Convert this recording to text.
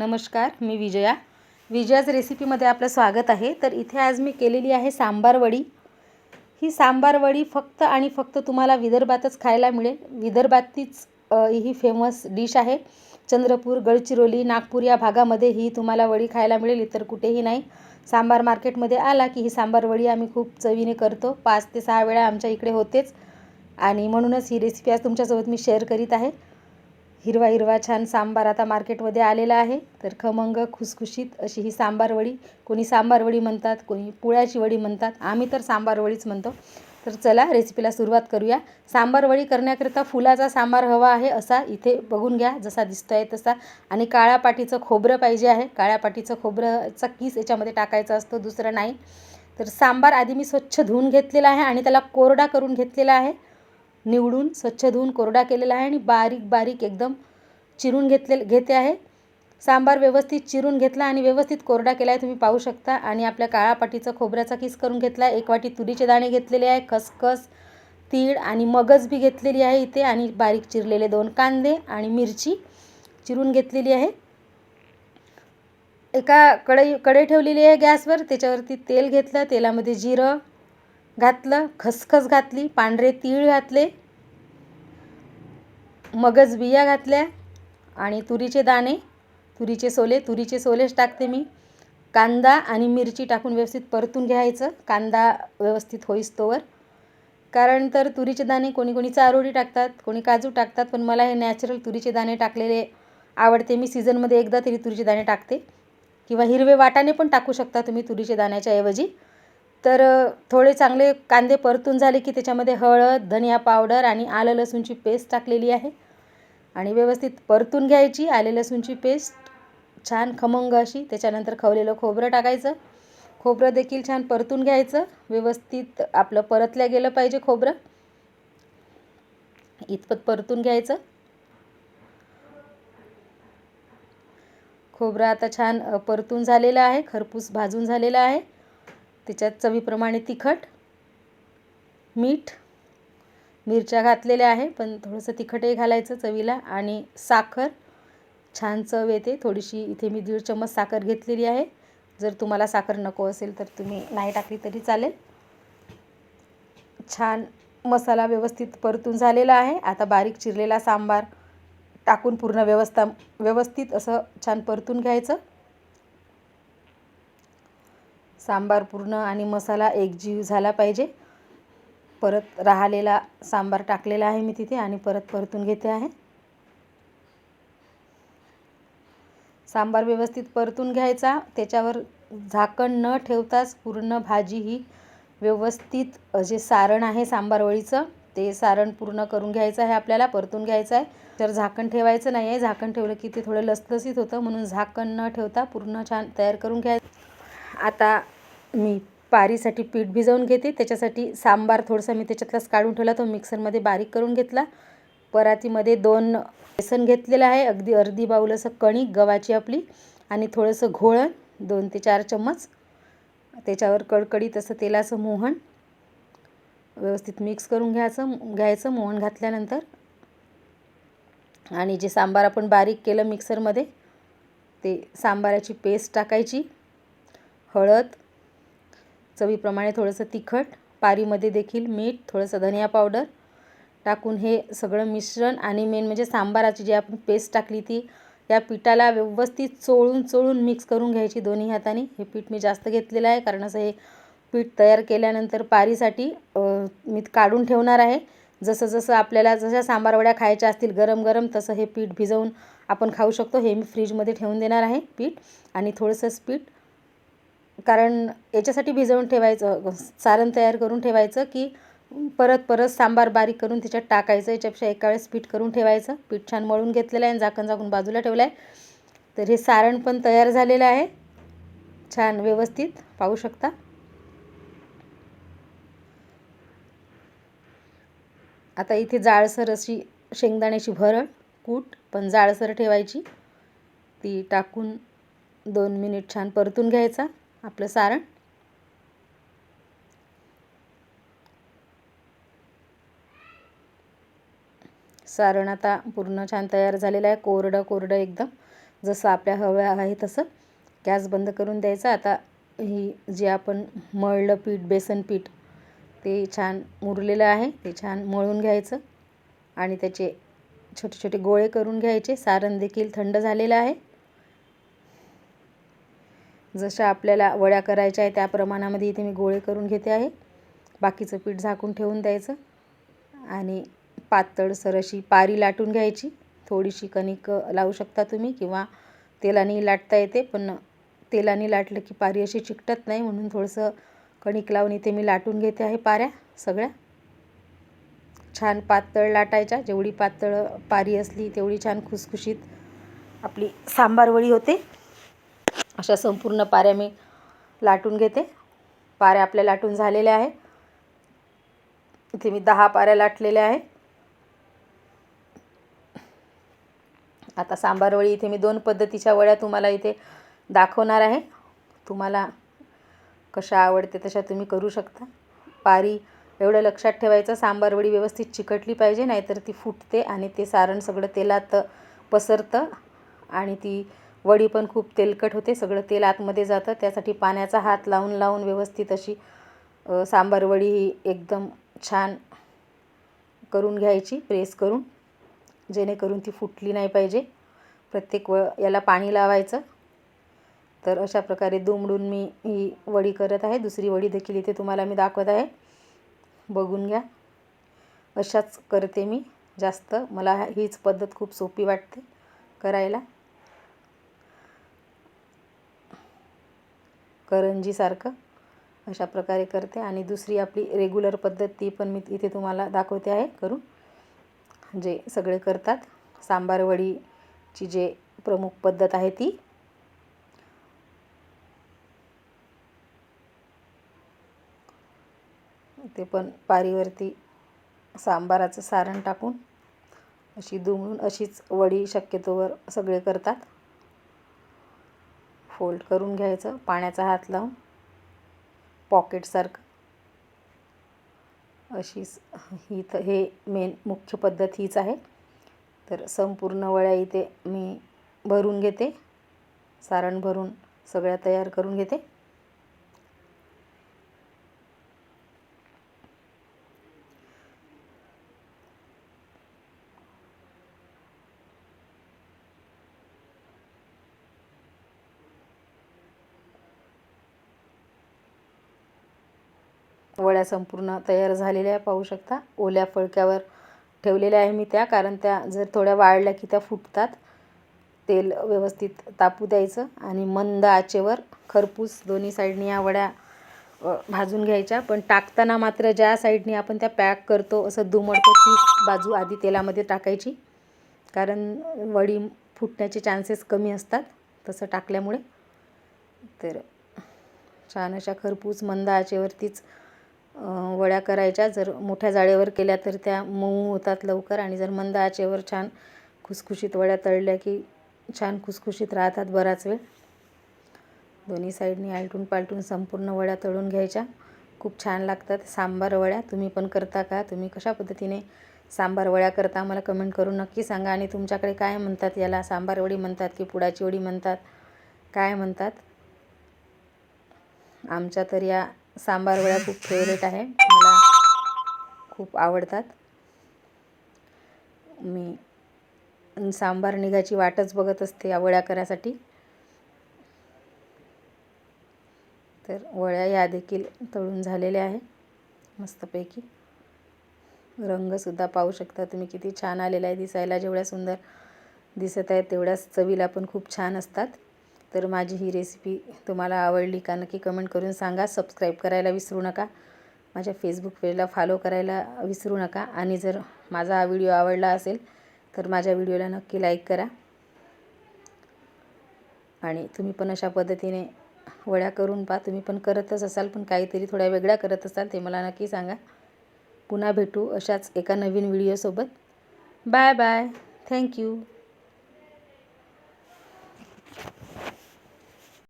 नमस्कार मी विजया. विजयाच रेसिपीमध्ये आपलं स्वागत आहे. तर इथे आज मी केलेली आहे सांबार वडी. ही सांबार वडी फक्त आणि फक्त तुम्हाला विदर्भातच खायला मिळेल. विदर्भातीच ही फेमस डिश आहे. चंद्रपूर गडचिरोली नागपूर या भागामध्ये ही तुम्हाला वडी खायला मिळेल. इतर कुठेही नाही. सांबार मार्केटमध्ये आला की ही सांबार वडी आम्ही खूप चवीने करतो. पाच ते सहा वेळा आमच्या इकडे होतेच. आणि म्हणूनच ही रेसिपी आज तुमच्यासोबत मी शेअर करीत आहे. हिरवा हिरवा छान सांबार आता मार्केटमध्ये आलेला आहे. तर खमंग खुसखुशीत अशी ही सांबार वडी. कोणी सांबार वडी म्हणतात कोणी पुळ्याची वडी म्हणतात. आम्ही तर सांबार वडीच म्हणतो. तर चला रेसिपीला सुरुवात करूया. सांबार वडी करण्याकरिता फुलाचा सांबार हवा आहे असा इथे बघून घ्या. जसा दिसतो आहे तसा. आणि काळ्या पाटीचं खोबरं पाहिजे आहे. काळ्या पाटीचं खोबरंचा किस याच्यामध्ये टाकायचा असतो दुसरं नाही. तर सांबार आधी मी स्वच्छ धुवून घेतलेला आहे आणि त्याला कोरडा करून घेतलेला आहे. निवडून स्वच्छ धुवून कोरडा केलेला आहे आणि बारीक बारीक एकदम चिरून घेतले घेते आहे. सांबार व्यवस्थित चिरून घेतला आणि व्यवस्थित कोरडा केला आहे. तुम्ही पाहू शकता. आणि आपल्या काळा पाटीचा खोबऱ्याचा किस करून घेतला आहे. एक वाटी तुरीचे दाणे घेतलेले आहे. खसखस तीळ आणि मगज बी घेतलेली आहे इथे. आणि बारीक चिरलेले दोन कांदे आणि मिरची चिरून घेतलेली आहे. एका कढई कढई ठेवलेली आहे गॅसवर. त्याच्यावरती तेल घेतलं. तेलामध्ये जिरं घातलं खसखस घातली पांढरे तीळ घातले मगज बिया घातल्या आणि तुरीचे दाणे तुरीचे सोले तुरीचे सोलेच टाकते मी. कांदा आणि मिरची टाकून व्यवस्थित परतून घ्यायचं. कांदा व्यवस्थित होईस्तोवर कारण तर तुरीचे दाणे कोणी कोणी चारोळी टाकतात कोणी काजू टाकतात पण मला हे नॅचरल तुरीचे दाणे टाकलेले आवडते. मी सीझनमध्ये एकदा तरी तुरीचे दाणे टाकते. किंवा हिरवे वाटाणे पण टाकू शकता तुम्ही तुरीचे दाण्याच्या ऐवजी. तर थोडे चांगले कांदे परतून झाले की त्याच्यामध्ये हळद धनिया पावडर आणि आलं लसूणची पेस्ट टाकलेली आहे. आणि व्यवस्थित परतून घ्यायची आले लसूणची पेस्ट छान खमंग अशी त्याच्यानंतर खवलेलं खोबरं टाकायचं. खोबरं देखील छान परतून घ्यायचं. व्यवस्थित आपलं परतल्या गेलं पाहिजे खोबरं. इतपत परतून घ्यायचं. खोबरं आता छान परतून झालेलं आहे खरपूस भाजून झालेलं आहे. त्याच्यात चवीप्रमाणे तिखट मीठ मिरच्या घातलेल्या आहे पण थोडंसं तिखटही घालायचं चवीला आणि साखर. छान चव येते. थोडीशी इथे मी दीड चम्मच साखर घेतलेली आहे. जर तुम्हाला साखर नको असेल तर तुम्ही नाही टाकली तरी चालेल. छान मसाला व्यवस्थित परतून झालेला आहे. आता बारीक चिरलेला सांबार टाकून पूर्ण व्यवस्था व्यवस्थित असं छान परतून घ्यायचं. सांबार पूर्ण आणि मसाला एकजीव झाला पाहिजे. परत राहिलेला सांबार टाकलेला आहे मी तिथे आणि परत परतून घेते आहे. सांबार व्यवस्थित परतून घ्यायचा. त्याच्यावर झाकण न ठेवताच पूर्ण भाजी ही व्यवस्थित जे सारण आहे सांबारवळीचं ते सारण पूर्ण करून घ्यायचं आहे आपल्याला परतून घ्यायचं आहे. तर झाकण ठेवायचं नाही आहे झाकण ठेवलं की ते थोडं लसलसीत होतं म्हणून झाकण न ठेवता पूर्ण छान तयार करून घ्यायचं. आता मी पारीसाठी पीठ भिजवून घेते. त्याच्यासाठी सांबार थोडंसं मी त्याच्यातलाच काढून ठेवला. तो मिक्सरमध्ये बारीक करून घेतला. परातीमध्ये दोन बेसन घेतलेलं आहे. अगदी अर्धी बाऊल असं कणिक गव्हाची आपली आणि थोडंसं घोळण दोन ते चार चम्मच. त्याच्यावर कडकडीत असं तेलाचं मोहन. व्यवस्थित मिक्स करून घ्यायचं घ्यायचं मोहन घातल्यानंतर. आणि जे सांबार आपण बारीक केलं मिक्सरमध्ये ते सांबाराची पेस्ट टाकायची. हळद चवीप्रमाणे थोडंसं तिखट पारीमध्ये देखील मीठ थोडंसं धनिया पावडर टाकून हे सगळं मिश्रण आणि मेन म्हणजे सांबाराची जी आपण पेस्ट टाकली ती या पिठाला व्यवस्थित चोळून चोळून मिक्स करून घ्यायची दोन्ही हाताने. हे पीठ मी जास्त घेतलेलं आहे कारण असं हे पीठ तयार केल्यानंतर पारीसाठी मी काढून ठेवणार आहे. जसं जसं आपल्याला जशा सांबारवड्या खायच्या असतील गरम गरम तसं हे पीठ भिजवून आपण खाऊ शकतो. हे मी फ्रीजमध्ये ठेवून देणार आहे पीठ आणि थोडंसंच पीठ कारण याच्यासाठी भिजवून ठेवायचं सारण तयार करून ठेवायचं की परत परत सांबार बारीक करून त्याच्यात टाकायचं याच्यापेक्षा एका वेळेस पीठ करून ठेवायचं. पीठ छान मळून घेतलेलं आहे आणि झाकण झाकून बाजूला ठेवलं आहे. तर हे सारण पण तयार झालेलं आहे. छान व्यवस्थित पाहू शकता. आता इथे जाळसर अशी शेंगदाण्याची भरळ कूट पण जाळसर ठेवायची. ती टाकून दोन मिनिट छान परतून घ्यायचा. आपलं सारण. सारण आता पूर्ण छान तयार झालेलं आहे. कोरडं कोरडं एकदम. जसं आपल्या हव्या आहे तसं. गॅस बंद करून द्यायचा. आता ही जे आपण मळलं पीठ बेसन पीठ ते छान मुरलेलं आहे. ते छान मळून घ्यायचं. आणि त्याचे छोटे छोटे गोळे करून घ्यायचे. सारण देखील थंड झालेलं आहे. जशा आपल्याला वड्या करायच्या आहे त्या प्रमाणामध्ये इथे मी गोळे करून घेते आहे. बाकीचं पीठ झाकून ठेवून द्यायचं. आणि पातळसर अशी पारी लाटून घ्यायची. थोडीशी कणिक लावू शकता तुम्ही किंवा तेलाने लाटता येते पण तेलाने लाटलं की पारी अशी चिकटत नाही म्हणून थोडंसं कणिक लावून इथे मी लाटून घेते आहे पाऱ्या सगळ्या. छान पातळ लाटायच्या. जेवढी पातळ पारी असली तेवढी छान खुसखुशीत आपली सांबारवळी होते. अशा संपूर्ण पाऱ्या मी लाटून घेते. पाऱ्या आपल्या लाटून झालेल्या आहे इथे मी दहा पाऱ्या लाटलेल्या आहे आता सांबारवळी इथे मी दोन पद्धतीच्या वळ्या तुम्हाला इथे दाखवणार आहे. तुम्हाला कशा आवडते तशा तुम्ही करू शकता. पारी एवढं लक्षात ठेवायचं सांबारवडी व्यवस्थित चिकटली पाहिजे नाहीतर ती फुटते आणि ते सारण सगळं तेलात पसरतं आणि ती वडी पण खूप तेलकट होते सगळं तेल आतमध्ये जातं त्यासाठी पाण्याचा हात लावून लावून व्यवस्थित अशी सांबार वडी ही एकदम छान करून घ्यायची प्रेस करून जेणेकरून ती फुटली नाही पाहिजे. प्रत्येक व याला पाणी लावायचं. तर अशा प्रकारे दुमडून मी ही वडी करत आहे. दुसरी वडी देखील इथे तुम्हाला मी दाखवत आहे. बघून घ्या. अशाच करते मी. जास्त मला हीच पद्धत खूप सोपी वाटते करायला. करंजीसारखं अशा प्रकारे करते. आणि दुसरी आपली रेग्युलर पद्धत ती पण मी इथे तुम्हाला दाखवते आहे करून. जे सगळे करतात. सांबारवडीची जे प्रमुख पद्धत आहे ती. ते पण पारीवरती सांबाराचं सारण टाकून अशी दुमळून अशीच वडी शक्यतोवर सगळे करतात. फोल्ड करून घ्यायचं पाण्याचा हात लावून. पॉकेटसारखं अशीच ही तर हे मेन मुख्य पद्धत हीच आहे. तर संपूर्ण वळ्या इथे मी भरून घेते. सारण भरून सगळ्या तयार करून घेते. वड्या संपूर्ण तयार झालेल्या पाहू शकता. ओल्या फळक्यावर ठेवलेल्या आहे मी त्या कारण त्या जर थोड्या वाळल्या की त्या फुटतात. तेल व्यवस्थित तापू द्यायचं आणि मंद आचेवर खरपूस दोन्ही साईडनी या वड्या भाजून घ्यायच्या. पण टाकताना मात्र ज्या साईडनी आपण त्या पॅक करतो असं दुमडतो तीच बाजू आधी तेलामध्ये टाकायची. कारण वडी फुटण्याचे चान्सेस कमी असतात तसं टाकल्यामुळे. तर छान अशा खरपूस मंद आचेवरतीच वड्या करायच्या. जर मोठ्या जाळेवर केल्या तर त्या मऊ होतात लवकर आणि जर मंद आचेवर छान खुसखुशीत वड्या तळल्या की छान खुसखुशीत राहतात बराच वेळ. दोन्ही साईडनी आलटून पालटून संपूर्ण वड्या तळून घ्यायच्या. खूप छान लागतात सांबार वड्या. तुम्ही पण करता का? तुम्ही कशा पद्धतीने सांबार वड्या करता मला कमेंट करून नक्की सांगा. आणि तुमच्याकडे काय म्हणतात याला? सांबार वडी म्हणतात की पुडाची वडी म्हणतात? काय म्हणतात? आमच्या तर या सांबार वड्या खूप फेवरेट आहे. मला खूप आवडतात. मी सांबार निघायची वाटच बघत असते या वड्या करायसाठी. तर वड्या या देखील तळून झालेल्या आहे. मस्तपैकी. रंगसुद्धा पाहू शकता तुम्ही किती छान आलेला आहे दिसायला. जेवढ्या सुंदर दिसत आहेत तेवढ्याच चवीला पण खूप छान असतात. तर माझी ही रेसिपी तुम्हाला आवडली का नक्की कमेंट करून सांगा. सबस्क्राईब करायला विसरू नका. माझ्या फेसबुक पेजला फॉलो करायला विसरू नका. आणि जर माझा हा व्हिडिओ आवडला असेल तर माझ्या व्हिडिओला नक्की लाईक करा. आणि तुम्ही पण अशा पद्धतीने वड्या करून पहा. तुम्ही पण करतच असाल पण काहीतरी थोड्या वेगळ्या करत असाल ते मला नक्की सांगा. पुन्हा भेटू अशाच एका नवीन व्हिडिओसोबत बाय बाय थँक्यू